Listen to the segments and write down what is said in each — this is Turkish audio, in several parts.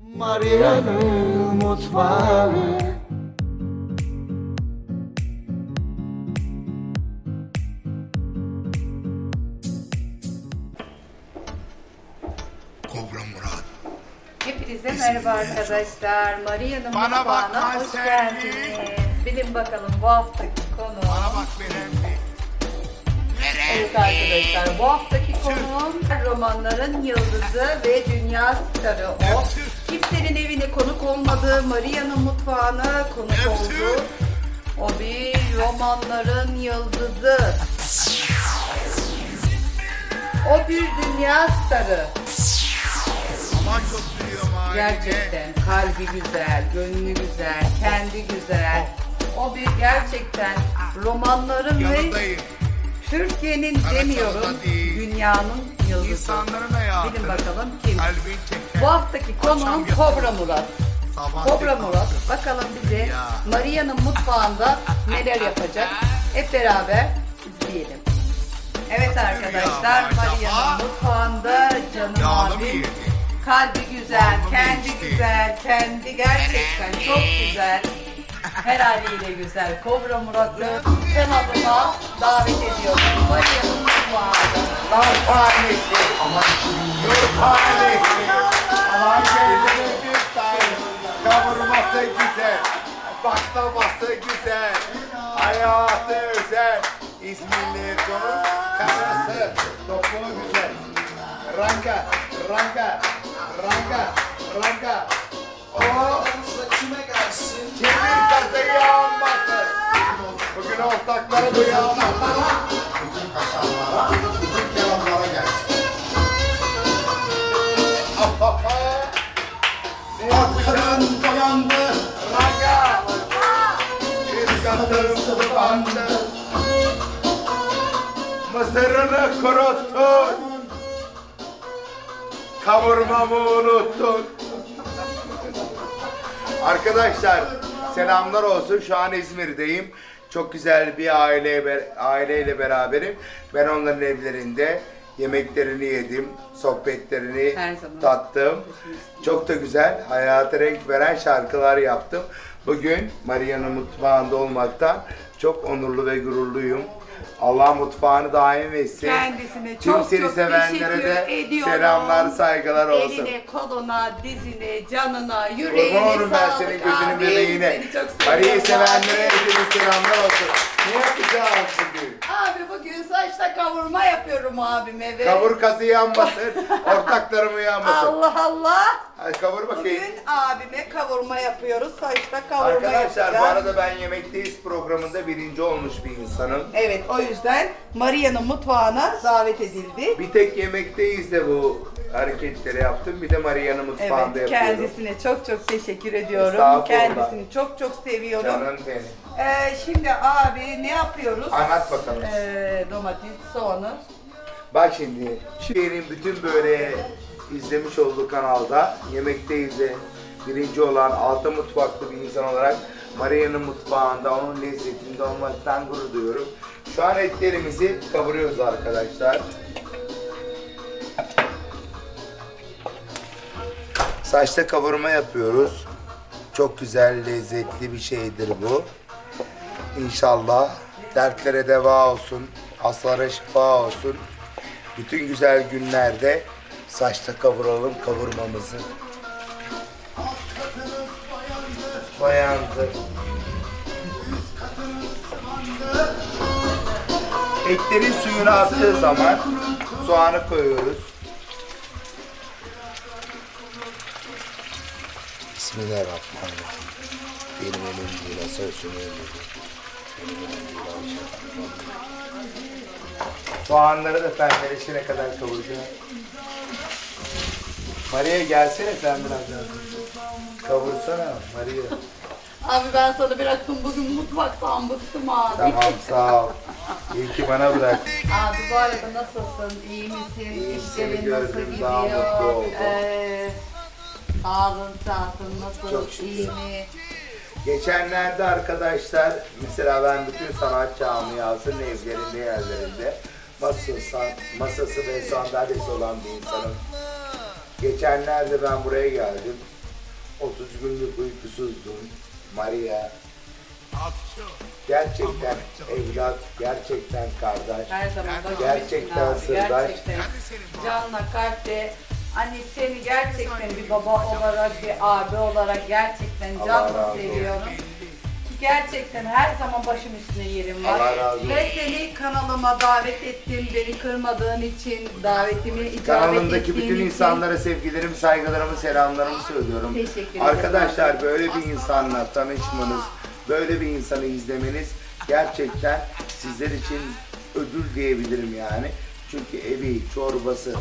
Maria'nın mutfağı Kobra Murat. Hepinize merhaba arkadaşlar. Maria'nın Bana bak mutfağına lan hoş sen. geldiniz. Bilin bakalım bu haftaki konu. Bana bak Beremli. Evet arkadaşlar bu haftaki konuğum romanların yıldızı ve dünya starı o. Kimsenin evine konuk olmadığı Maria'nın mutfağına konuk oldu. O bir romanların yıldızı. O bir dünya starı. Aman çok duyuyor mahalle. Gerçekten kalbi güzel, gönlü güzel, kendi güzel. O bir gerçekten romanların ve Yanındayım. Türkiye'nin demiyorum, dünyanın yıldızı. Bilin bakalım kim? Bu haftaki konuğum Kobra. Murat. Kobra Murat bakalım bize. Maria'nın mutfağında neler yapacak? Hep beraber izleyelim. Evet arkadaşlar Maria'nın mutfağında canım abim. Kalbi güzel, kendi güzel, kendi gerçekten çok güzel. Her haliyle güzel. Kobra Murat'ı kanalıma davet ediyorum. Maria'nın mutfağında. Nar tanesi. Nur tanesi. Aman kendine bir tane. Kavurması güzel. Baklavası güzel. Hayatı özel. İzmirli donun karası. Topuğu güzel. Ranga, ranga, ranga, ranga. O Saçıma gelsin çevir kasayı almasın. Bugün ortakları bu yağmurlara. bütün kaşarlara, bütün kebaplara gelsin. Akşam boyandı, Ranga. Bir katır sıvandı. Mısırını kuruttun. Kavurmamı unuttun. Arkadaşlar selamlar olsun. Şu an İzmir'deyim. Çok güzel bir aile aileyle beraberim. Ben onların evlerinde yemeklerini yedim, sohbetlerini tattım. Çok da güzel, hayata renk veren şarkılar yaptım. Bugün Maria'nın mutfağında olmaktan çok onurlu ve gururluyum. Allah mutfağını daim etsin. Kendisine Tüm çok seni çok sevenlere teşekkür de ediyorum. selamlar, saygılar olsun. Eline, koluna, dizine, canına, yüreğine Kurban olurum ben sağlık. senin gözünün abim. bebeğine. Seni çok seviyorum. Maria'yı sevenlere hepiniz selamlar olsun. Ne yapacağız bugün? Abi bugün saçta kavurma yapıyorum abime ve Kaburkası yanmasın, ortaklarımı yanmasın. Allah Allah. Hadi kavur bakayım. Bugün abime kavurma yapıyoruz. Saçta kavurma Arkadaşlar bu yapacağız. arada ben Yemekteyiz programında birinci olmuş bir insanım. Evet o yüzden Maria'nın mutfağına davet edildi. Bir tek Yemekteyiz de bu hareketleri yaptım. Bir de Maria'nın mutfağında Evet yapıyorum. kendisine çok çok teşekkür ediyorum. Estağfurullah. Kendisini çok çok seviyorum. Canım benim. Ee, şimdi abi ne yapıyoruz? Anlat bakalım. Ee, domates, soğanı. Bak şimdi, şehrin bütün böyle izlemiş olduğu kanalda Yemekteyiz'e birinci olan altı mutfaklı bir insan olarak Maria'nın mutfağında, onun lezzetinde olmaktan gurur duyuyorum. Şu an etlerimizi kavuruyoruz arkadaşlar. Saçta kavurma yapıyoruz. Çok güzel, lezzetli bir şeydir bu. İnşallah dertlere deva olsun, hastalara şifa olsun. Bütün güzel günlerde saçta kavuralım kavurmamızı. Boyandı. Etlerin suyunu attığı zaman soğanı koyuyoruz. Bismillahirrahmanirrahim. Benim elim değil, asıl Soğanları da pembeleşene kadar kavuracağım. Maria gelsene sen biraz. Kavursana Maria. Abi ben sana bıraktım bugün mutfaktan bıktım abi. Tamam sağ ol. İyi ki bana bırak. Abi bu arada nasılsın? İyi misin? İyiyim, İşlerin seni nasıl gördüm, gidiyor? daha mutlu oldum. Ee, sağlığın, sıhhatin nasıl? Çok şükür. İyi mi? Geçenlerde arkadaşlar mesela ben bütün sanat camiasının evlerinde yerlerinde masası, masası ve sandalyesi olan bir insanım. Geçenlerde ben buraya geldim. 30 günlük uykusuzdun. Maria. Gerçekten evlat, gerçekten kardeş. Her zaman da Gerçekten abi, sırdaş. Gerçekten canla kalpte hani seni gerçekten bir baba olarak bir abi olarak gerçekten canla seviyorum. Ki gerçekten her zaman başım üstüne yerim var. Allah razı olsun. Ve seni kanalıma davet ettim. Beni kırmadığın için, davetimi icabet Kanalımdaki ettiğin bütün için. insanlara sevgilerimi, saygılarımı, selamlarımı söylüyorum. Teşekkür ederim. Arkadaşlar böyle bir insanla tanışmanız, böyle bir insanı izlemeniz gerçekten sizler için ödül diyebilirim yani. Çünkü evi, çorbası,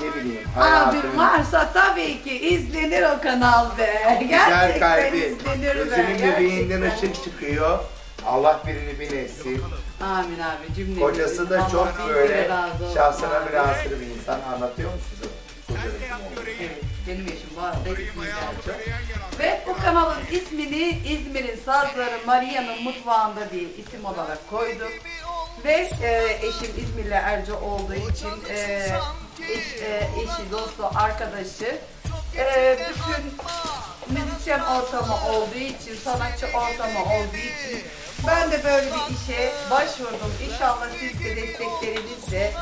ne bileyim hayatını, Abim varsa tabii ki izlenir o kanal be. güzel Gerçekten kalbi, izlenir be. gözünün bebeğinden gerçekten. ışık çıkıyor. Allah birini bin etsin. Amin abi cümlemizi. Kocası da çok böyle şahsına abi. münasır bir insan. Anlatıyor mu size? Kocanın kim olduğunu? Evet, benim eşim bu arada ismi Selçuk. Ve bu kanalın ismini İzmir'in Sazları Maria'nın Mutfağında diye isim olarak koyduk. Ve e, eşim İzmirli Erce olduğu için e, eş, e, eşi, dostu, arkadaşı e, bütün müzisyen ortamı olduğu için, sanatçı ortamı olduğu için ben de böyle bir işe başvurdum. İnşallah siz de desteklerinizle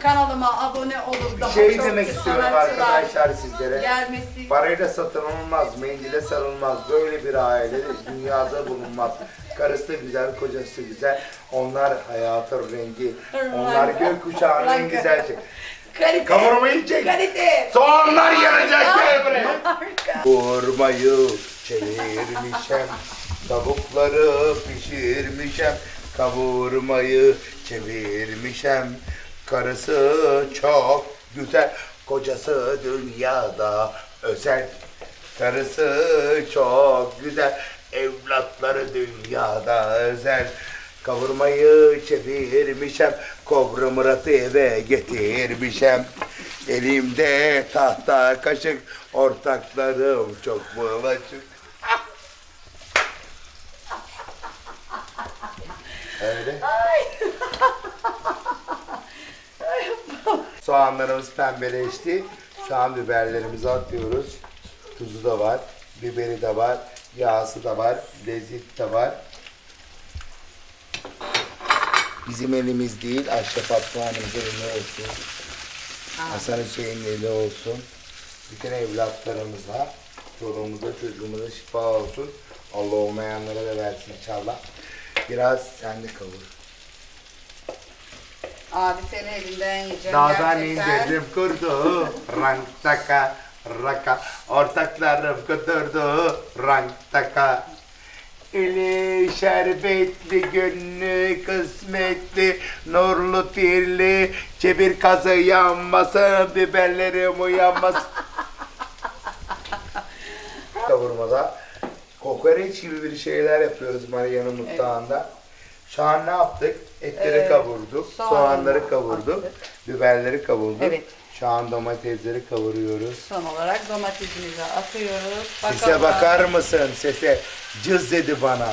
kanalıma abone olup daha Şey çok demek istiyorum sanatçılar arkadaşlar sizlere. gelmesi Parayla satın alınmaz, mendile sarılmaz. Böyle bir aile de dünyada bulunmaz. Karısı da güzel, kocası güzel. Onlar hayatın rengi. Onlar gökkuşağının en güzel şey. kalite. Kavurmayı çek. Kalite. Soğanlar yanacak. Vurmayı çevirmişem. Tavukları pişirmişem. Kavurmayı çevirmişem. Karısı çok güzel. Kocası dünyada özel. Karısı çok güzel. Evlatları dünyada özel. Kavurmayı çevirmişem. Kobra Murat'ı eve getirmişem. Elimde tahta kaşık. Ortaklarım çok bulaşık. Öyle. Soğanlarımız pembeleşti. Şu an biberlerimizi atıyoruz. Tuzu da var, biberi de var, yağsı da var, lezzeti de var. Bizim elimiz değil, Aşraf Abdühan'ımızın eli olsun. Hasan Hüseyin'in eli olsun. Bütün evlatlarımıza, çoluğumuza, çocuğumuza şifa olsun. Allah olmayanlara da versin inşallah. Biraz sen de kavur. Abi seni elinden yiyeceğim Dağdan gerçekten. indirdim kurdu, rank taka, raka. Ortaklarım kudurdu, rank taka. Eli şerbetli, gönlü kısmetli, nurlu tirli, çevir kazı yanmasın, biberlerim uyanmasın. Kavurmada kokoreç gibi bir şeyler yapıyoruz Maria'nın mutfağında. Şu an ne yaptık? Etleri Ee, kavurduk, soğanı soğanları kavurduk, attık. biberleri kavurduk. Evet. Şu an domatesleri kavuruyoruz. Son olarak domatesimizi atıyoruz. Sese bakar mısın? Sese cız dedi bana.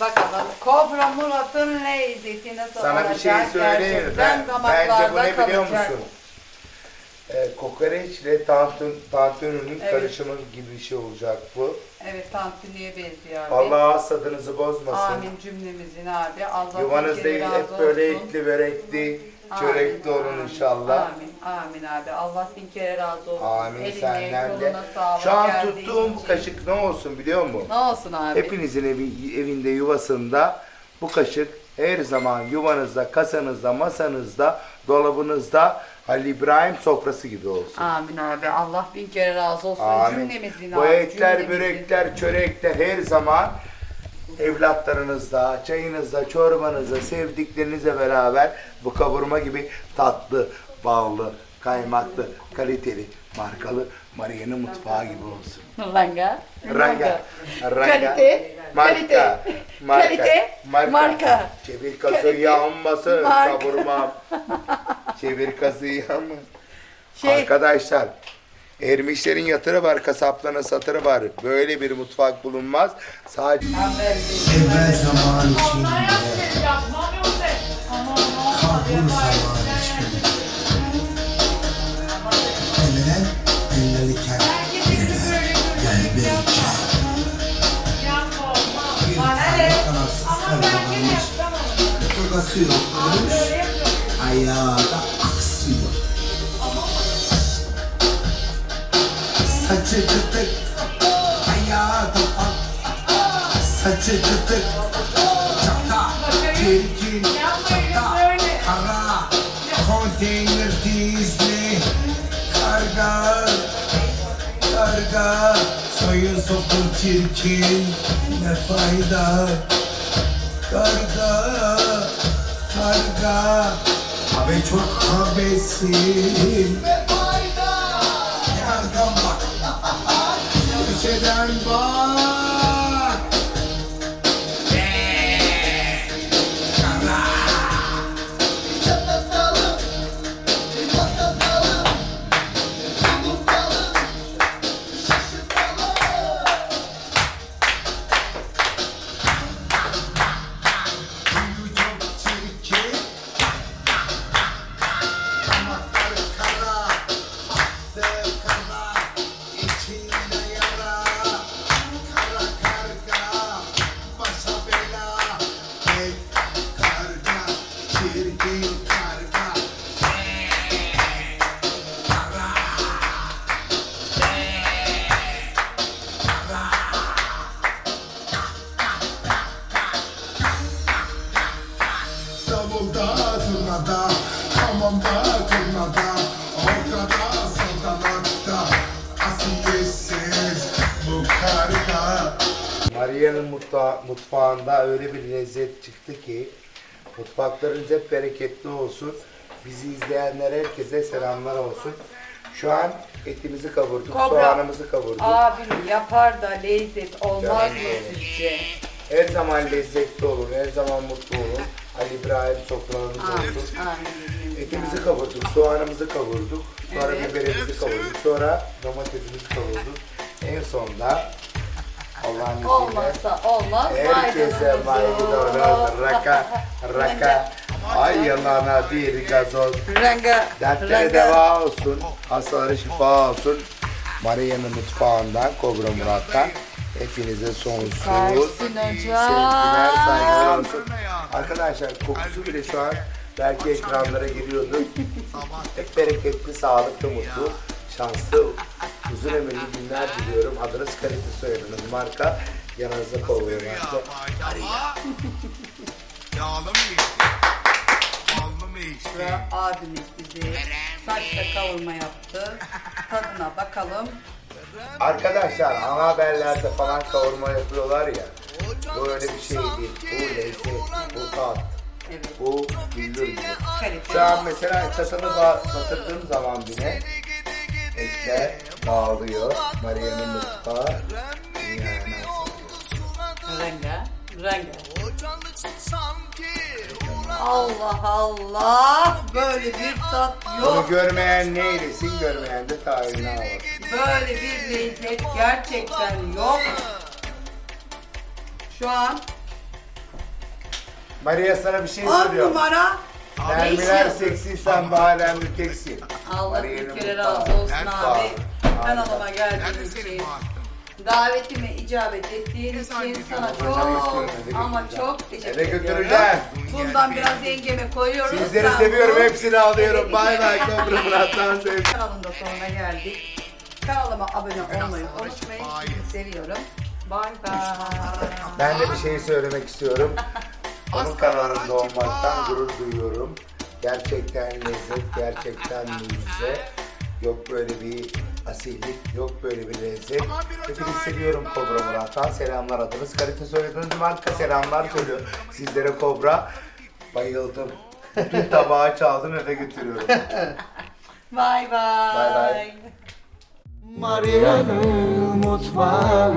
Bakalım Kobra Murat'ın lezzeti nasıl Sana bir olacak şey söyleyeyim mi? gerçekten Ben, bence bu ne biliyor kalacak. Musun? Ee, kokoreçle tantun, tantuninin Evet. karışımı gibi bir şey olacak bu. Evet tantuniye benziyor abi. Allah hasadınızı bozmasın. Amin cümlemizin abi. Allah kere razı hep böyle etli, börekli, çörekli olun inşallah. Amin, amin abi. Allah bin kere razı olsun. Amin Eline, senden de. koluna sağlık Şu an geldiğin tuttuğum için. kaşık ne olsun biliyor musun? Ne olsun abi? Hepinizin evi, evinde, yuvasında bu kaşık her zaman yuvanızda, kasanızda, masanızda, dolabınızda Halil İbrahim sofrası gibi olsun. Amin abi. Allah bin kere razı olsun. Amin. Cümlemizin Bu abi, etler, cümlemizin. börekler, çörekler her zaman evlatlarınızla, çayınızla, çorbanızla, sevdiklerinizle beraber bu kavurma gibi tatlı, ballı, kaymaklı, kaliteli, markalı Maria'nın mutfağı gibi olsun. Ranga. Ranga, ranga, Kalite. marka, Kalite. marka, Kalite. Marka. Çevir kası Kalite, yanmasın, marka. kavurmam. çevir kazıyı ama. Şey, Arkadaşlar Ermişlerin yatırı var, kasapların satırı var. Böyle bir mutfak bulunmaz. Sadece... Evvel zaman içinde Kabul zaman içinde Eller ellerken Eller gelbeyken Bir kanatsız karılamış da Saçı tıtık, ayağı ak. Saçı tıtık, çata, çirkin, çata, kara, konteyner dizli, karga, karga, soyun sopun çirkin, ne fayda, karga, karga, abi çok habesin, köşeden bak, öyle bir lezzet çıktı ki mutfaklarınız hep bereketli olsun. Bizi izleyenler herkese selamlar olsun. Şu an etimizi kavurduk, Kobra. soğanımızı kavurduk. Abim yapar da lezzet olmaz mı benim. sizce? Her zaman lezzetli olun, her zaman mutlu olun. Ali İbrahim sofranız Amin, olsun. amin. Etimizi kavurduk, soğanımızı kavurduk, sonra Evet. biberimizi kavurduk, sonra domatesimizi kavurduk. En sonunda Allah'ın izniyle Olmazsa olmaz. herkese maydanoz, raka, raka, ay yalana bir gazoz. Ranga, Dertlere deva olsun, hastalara şifa olsun. Maria'nın mutfağından, Kobra Murat'tan hepinize sonsuz Versin hocam. sevgiler, saygılar olsun. Arkadaşlar kokusu bile şu an belki ekranlara giriyordu. Hep bereketli, sağlıklı, mutlu, şanslı, uzun ömürlü günler diliyorum. Adınız kalite soyadınız marka. Yanınızda Kobra Murat'ta. Yağlı mı içti? Ballı mı içti? Ve abimiz bizi saçta kavurma yaptı. Tadına bakalım. Arkadaşlar ana haberlerde falan kavurma yapıyorlar ya. Bu öyle bir şey değil. Bu lezzet, bu tat, Evet. bu güldür gibi. Şu an mesela çatanı ba- batırdığım zaman bile etler dağılıyor. Maria'nın mutfağı dünyanın Ranga, ranga. Allah Allah. Böyle bir tat Bunu yok. görmeyen ne eylesin, görmeyen de tayini alır. Böyle bir lezzet gerçekten yok. Şu an Maria sana bir şey 10 soruyor. numara Mermiler değişiyor. seksi sen halen ürkeksin. Allah bir kere razı olsun abi. Kanalıma Harika. geldiğin Nerede için, davetime icabet ettiğin için sana çok ama çok teşekkür Eve ediyorum. götüreceğim. Bundan biraz yengeme koyuyoruz. Sizleri Sen seviyorum, bunu- hepsini alıyorum. Bay bay Kobra Murat'tan sevgiler. Kanalında sonuna geldik. Kanalıma abone olmayı unutmayın. Sizi seviyorum. Bay bay. Ben de bir şey söylemek istiyorum. Onun kanalında olmaktan gurur duyuyorum. Gerçekten lezzet, gerçekten mucize. Yok böyle bir asillik, yok böyle bir lezzet. Hepinizi seviyorum Kobra Murat'tan. Selamlar adınız. Kalite soyadınız marka selamlar söylüyor. Sizlere Kobra. Bayıldım. Bütün tabağı çaldım eve götürüyorum. Bay bay. Bay bay. Maria'nın mutfağı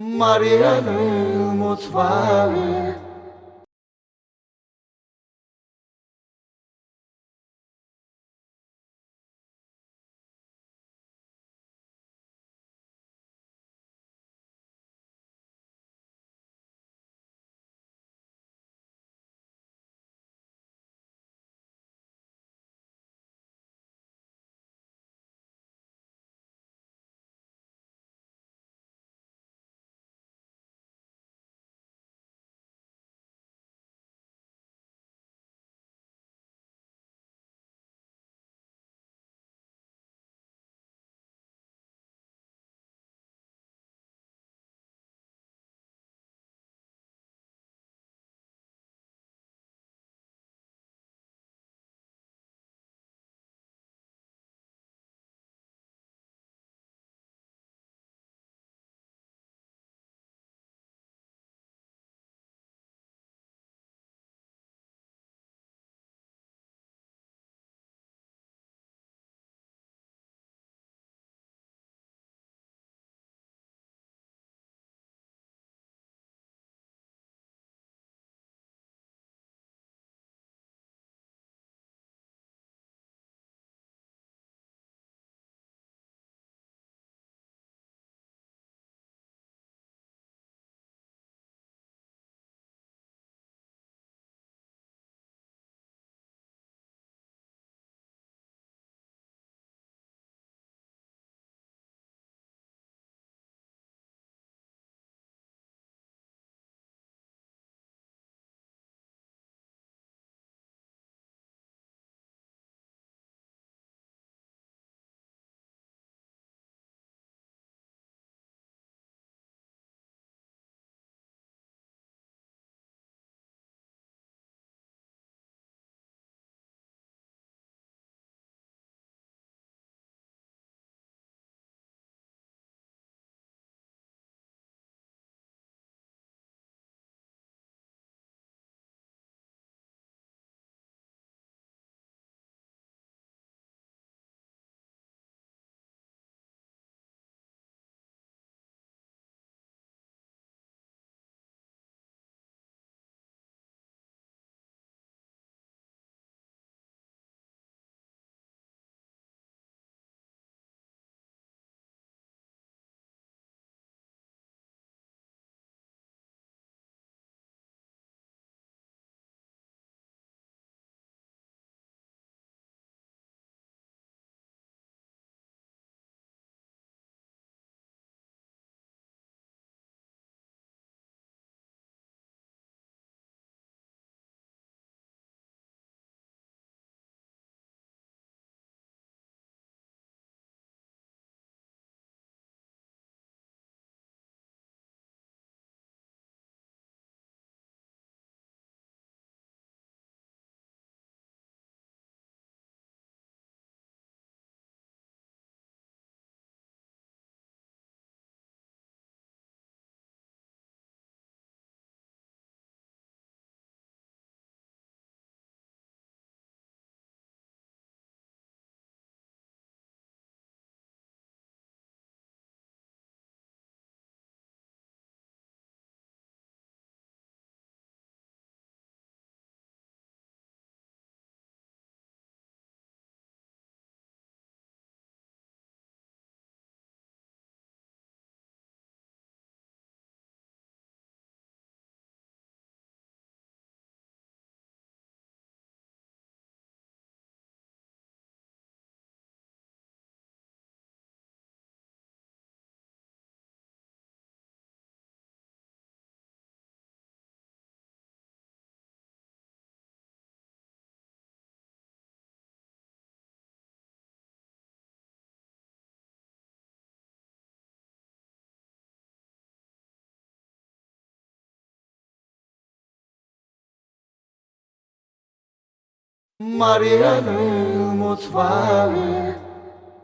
Maria'nın mutfağı Maria'nın mutfağı